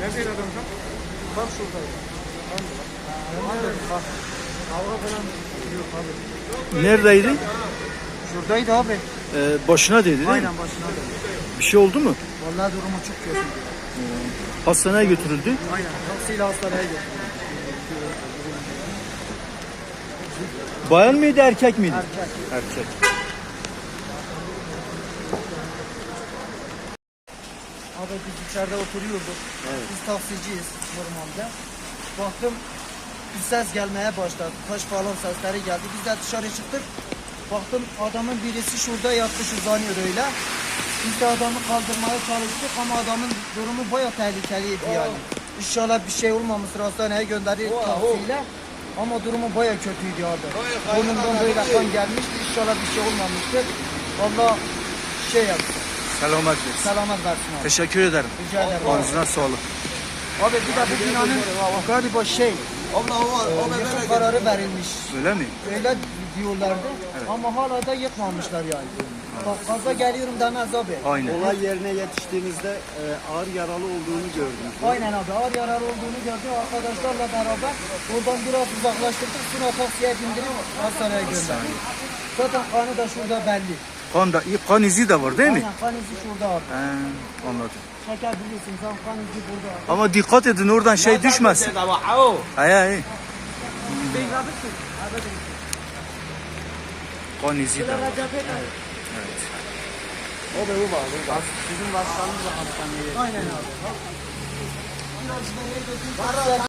Neredeydi adam tam? Tam şuradaydı. Anladım. Bak. Avra falan yok abi. Neredeydi? Şuradaydı abi. Ee, başına dedi değil mi? Aynen başına da. Bir şey oldu mu? Vallahi durumu çok kötü. Hastaneye götürüldü. Aynen. Taksiyle hastaneye götürdüm. Bayan mıydı erkek miydi? Erkek. Erkek. Abi biz içeride oturuyorduk. Biz taksiciyiz normalde. Baktım bir ses gelmeye başladı. Taş falan sesleri geldi. Biz de dışarı çıktık. Baktım adamın birisi şurada yatmış uzanıyor öyle. Biz de adamı kaldırmaya çalıştık ama adamın durumu baya tehlikeliydi yani. İnşallah bir şey olmamıştır hastaneye gönderdik taksiyle. Ama durumu baya kötüydü abi. Burnundan böyle kan gelmişti. İnşallah bir şey olmamıştır. Allah şey yapsın. Selamet versin. Selamet versin abi. Teşekkür ederim. Rica ederim. Ağzına sağlık. Abi bir de bu binanın galiba şey, e, yıkım kararı verilmiş. Öyle mi? Öyle diyorlardı ama hala da yıkmamışlar yani. Bak fazla geliyorum demez abi. Aynen. Olay yerine yetiştiğimizde e, ağır yaralı olduğunu gördüm. Aynen abi ağır yarar olduğunu gördük arkadaşlarla beraber oradan biraz uzaklaştırdık sonra taksiye bindirip hastaneye gönderdik. Zaten kanı da şurada belli. Kan, da, kan izi de var değil mi? Aynen kan izi şurada abi. He, anladım. Şeker biliyorsun sen kan izi burada. Ama dikkat edin oradan şey düşmesin. Hay hay. Kan izi de var. O da bu bağlı. Bizim başkanımız da hastaneye Aynen abi.